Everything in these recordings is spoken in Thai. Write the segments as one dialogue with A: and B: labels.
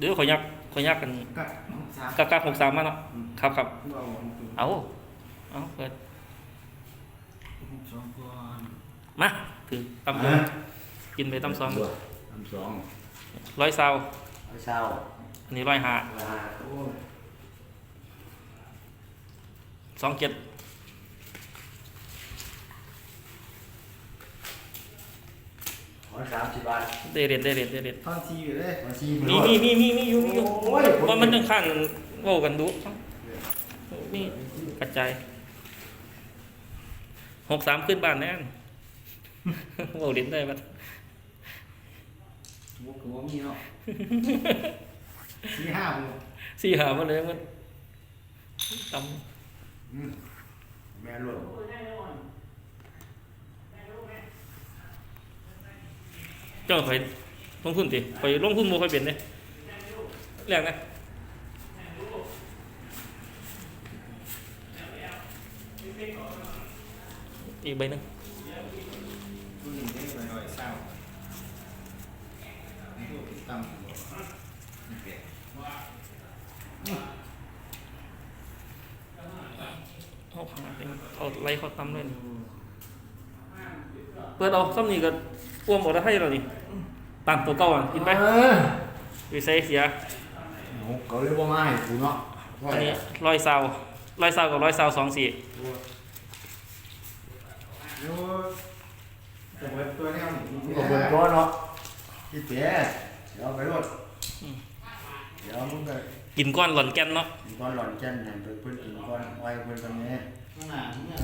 A: เดี๋ยวขอยักขอยักกัน
B: กับสาม
A: กับกับหกสามมาเนาะครับครับ
B: เอาตัว
A: เอาเอาเปิด
B: สองก่อน
A: มาถือตำ
C: อะ
A: กินไปตำสอง
C: ทำสอง
A: ร้อยซาว
C: ร้อยเช้า
A: อันนี้ร้อยห้า
C: อ่าโอ้ย
A: สองเจ็ด
C: ร้อยสามสิบบาท
A: เดเด็ดเดเด็ดเดเด็ด
B: ท่อนทีอยู่เลย
C: มาซีมื
A: มีมีมีมีมีอยู่มีอยู่
C: โอ้ย
A: ว่ามันยังข้างโว้กันดูมีกระจายหกสามขึ้นบ้านแน่นโว้เด่นได้ปะ
B: บวกกับว่ามีเนาะสี่ห้าบวก
A: สี่หามาเลยมันต
C: อืมแม่รวดำ
A: เจ้าคอยลงทุนติคอยลงทุนโมคอยเปลี่ยนเลยแรงนะอีกใบหนึง
B: ผู้หญิงได้ไปหน่อยเศร้านี่ก็ติดตามนี่เป็ด
A: เอาข้างหลังเป็นเอาไล่เขาตำเลยนี่เปิดเอาซ้ำนี่ก็ อ้วมออกได้ให้เรานี่ตามตัวเก่าอะกินไป
C: เออ
A: วิเศษเสีย
C: โอ้เขาเรียกว่าไม้กูเนาะ
A: อันนี้ร้อยซาวร้อยซาวกับร้อยซาวสองสี่
B: โอ้แต่ว่าตัวแนวนี่
C: มึงก็เบิกร้อนเนาะคิดเสียเดี๋ยวเอาไปรวดเดี๋ยวมึงก็
A: กินก้อนหล่อนแก่นเนาะ
C: กินก้อนหลอนแก่นให้เพิ่นเพิ่นกินก้อนไว้เพิ่นกันนี้
B: ข้างหน้าเนี่ย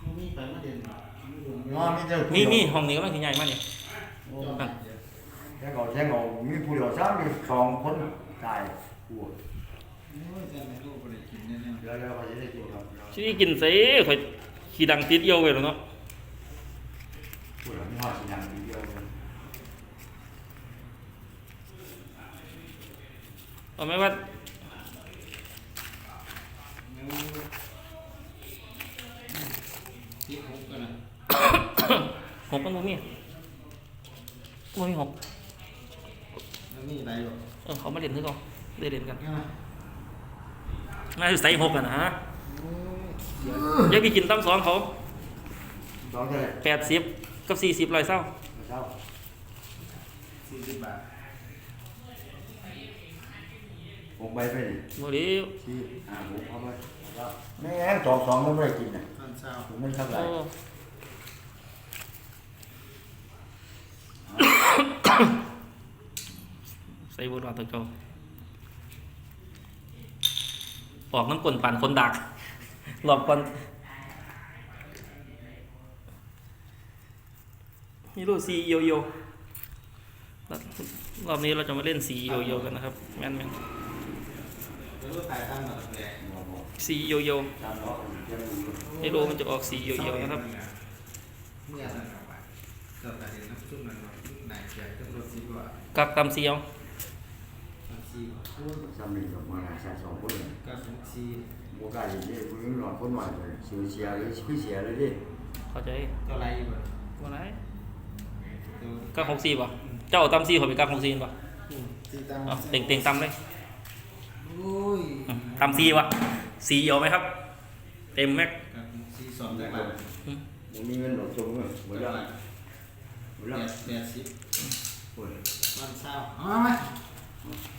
B: มันมีไปมาเด่น
C: เนาะมีแต่ผู้
A: มี
C: เดียว
A: มีห้องนี้ก็มันใหญ่มากนี่
C: โอ้
B: ครับ
C: แค่ก่อนแค่ก่อนมีผู้เดียวซ้ำมีสองคนตายกู
B: โอ้ยแต่ไม่รู้บ่ได้กินแน่
C: เดี๋ยวเดี๋ยวเขาจะได้กินครับ
A: ที่กินเซ่ข่อยขี้ดังติดเยี่ยวไปแล้วเนาะ
C: ผู้เดียวมีหอดสีดำทีเดียวเลย
A: เอาไหมว่า
B: ๆที่ผมกันนะ
A: หกมันบ่มีบ่มีหก
B: มันมีอะไรหรอ
A: เออเขามาเล่นคือเขาได้เล่นกัน
B: เนี่ย
A: น่าจะใส่หกกันนะฮะ
B: โอ้ยเดี๋ยว
A: อยังไปกินตั้มสองเขา
C: สองเท่าไหร่
A: แปดสิบกับสี่สิบร้อยเศร้า
C: เช้า
B: สี่สิบบาท
C: ผมไปไปดิ
A: โมเดล
C: ที่อ่าผมเอาไปแล้วแม่งสองสองก็ไม่ได้กินน่ะ
B: ตอนเช้า
C: ผมไม่เท่าไหร่
A: โอ้ใส่บทบาทตัวเก่าออกน้ำกลนปั่นคนดัก หลอกก่อนนี่รู้ซีโยโย่รอบนี้เราจะมาเล่นซีโยโย่กันนะครับ แม่นแม่น
B: แล้วก็ถ่ายตั้งแบบแรก
A: ซีโยโย่
C: ตามเนาะเดี๋ยวดู
A: ไม่รู้มันจะออกซีโยโย่นะครับ
B: เนี่ยนั่นเอาไปเกิดแต่เห็นน้ำซุปมันว่าไหนเกี่ยวกับรถสิบว่า
A: กับตำซีเอา
B: น้ำซี
C: สามีกับมาใส่สองคนเลย
B: ก็สองซี
C: โมกาอย่างนี้คุณนึกหลอนคนหน่อยเลยเสียเสียเลยพี่เสียเลยดิ
A: เข้าใจ
B: เท่าไรอยู่บ่
A: ว่าร
B: ตัว
A: กับหกซีป่ะเจ้าตำสี่ขาไปกับหกซีป่ะ
B: ซีตั้ง
A: เอาเต็งเต็งตำเลย
B: โอ้ย
A: อืมตำซีวะซีเอาไหมครับ เต็มแม็ก
B: กับซีสองได้บาท
C: ผมมีเงินหลดจงเลยหมด
B: ได้
C: แล้ว
B: บาท
C: หมด
B: แป
C: แล้ว
B: ดแปดสิบ
C: โอ้ย
B: วันเช้าเอามาไหม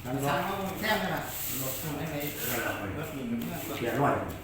C: นั่
B: วันน
C: ก็
B: เช้าเอาแค่ไหนล่ะรถทางไหนไหน
C: ได้แล้วไป
B: รถหนึ่งกับเมื่อก็
C: เสียร้อย
B: เ